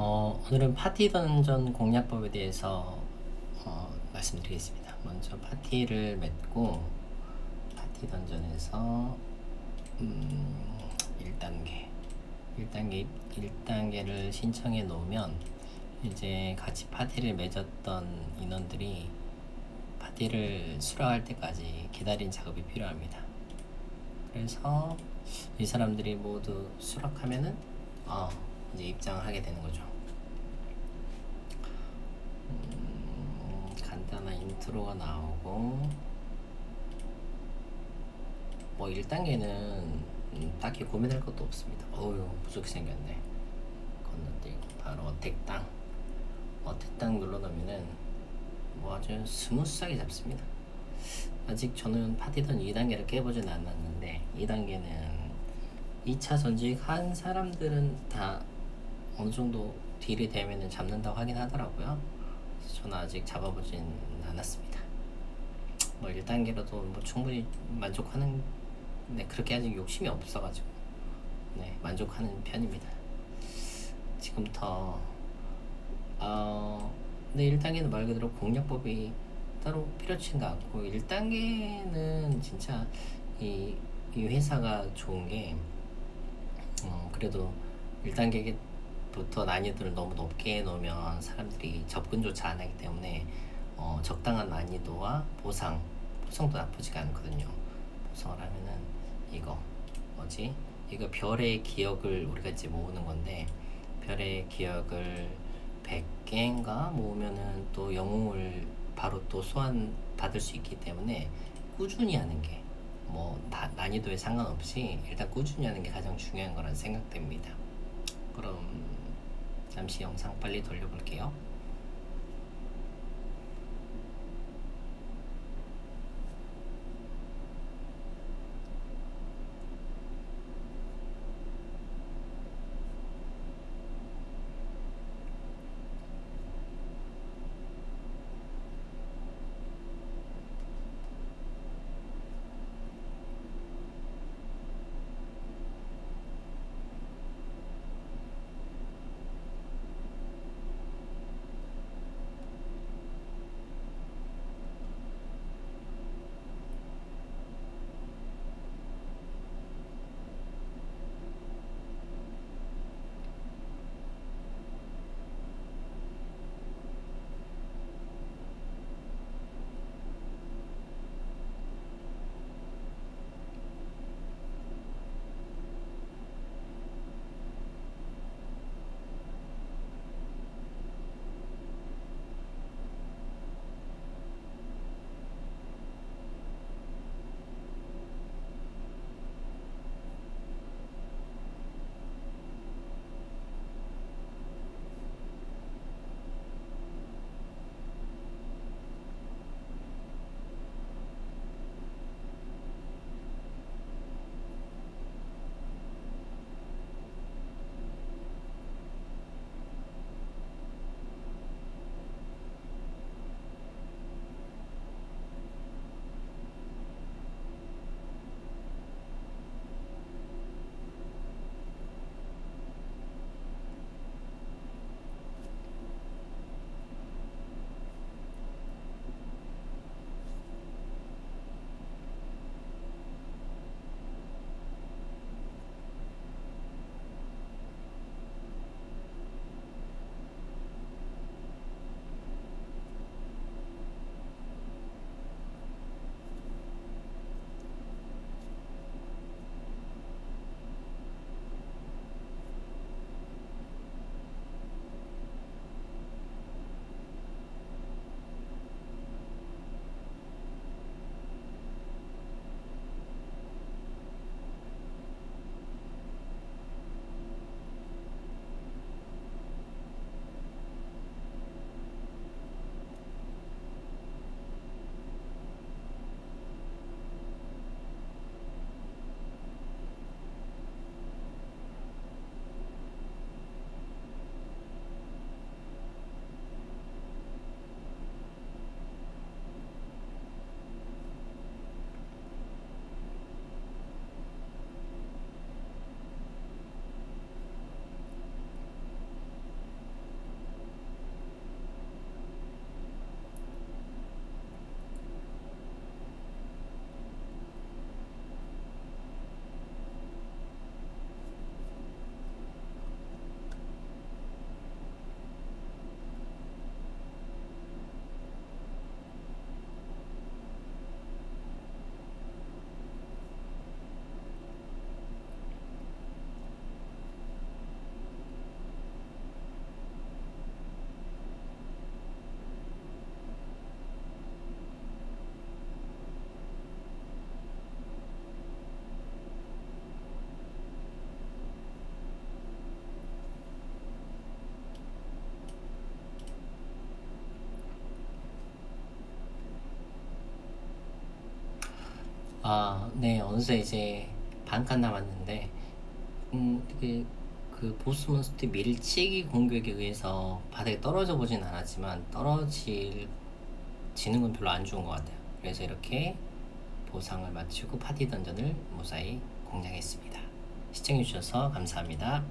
어, 오늘은 파티 던전 공략법에 대해서 어, 말씀드리겠습니다. 먼저 파티를 맺고 파티 던전에서 음, 1단계 1단계 1단계를 신청해 놓으면 이제 같이 파티를 맺었던 인원들이 파티를 수락할 때까지 기다린 작업이 필요합니다. 그래서 이 사람들이 모두 수락하면은 어, 이제 입장을 하게 되는 거죠. 음, 간단한 인트로가 나오고 뭐 1단계는 음, 딱히 고민할 것도 없습니다. 어휴 무섭게 생겼네. 건너뛰고 바로 어택당 어택당 눌러놓으면은 뭐 아주 스무스하게 잡습니다. 아직 저는 파티던 2단계를 깨보진 않았는데 2단계는 2차 전직 한 사람들은 다 어느 정도 딜이 되면은 잡는다고 하긴 하더라고요. 저는 아직 잡아보진 않았습니다. 뭐 1단계로도 뭐 충분히 만족하는 네, 그렇게 아직 욕심이 없어가지고 네, 만족하는 편입니다. 지금부터 어, 네, 1단계는 말 그대로 공략법이 따로 필요치가 않고 1단계는 진짜 이, 이 회사가 좋은 게 어, 그래도 1단계 부터 난이도를 너무 높게 해놓으면 사람들이 접근조차 안 하기 때문에 어, 적당한 난이도와 보상, 보상도 나쁘지가 않거든요. 보상을 하면은 이거 뭐지? 이거 별의 기억을 우리가 이제 모으는 건데 별의 기억을 100개인가 모으면은 또 영웅을 바로 또 소환 받을 수 있기 때문에 꾸준히 하는 게 뭐 난이도에 상관없이 일단 꾸준히 하는 게 가장 중요한 거라 생각됩니다. 그럼 잠시 영상 빨리 돌려볼게요. 아, 네, 어느새 이제 반칸 남았는데, 음, 그, 그 보스몬스터 밀치기 공격에 의해서 바닥에 떨어져 보진 않았지만, 떨어질, 지는 건 별로 안 좋은 것 같아요. 그래서 이렇게 보상을 마치고 파티 던전을 무사히 공략했습니다. 시청해주셔서 감사합니다.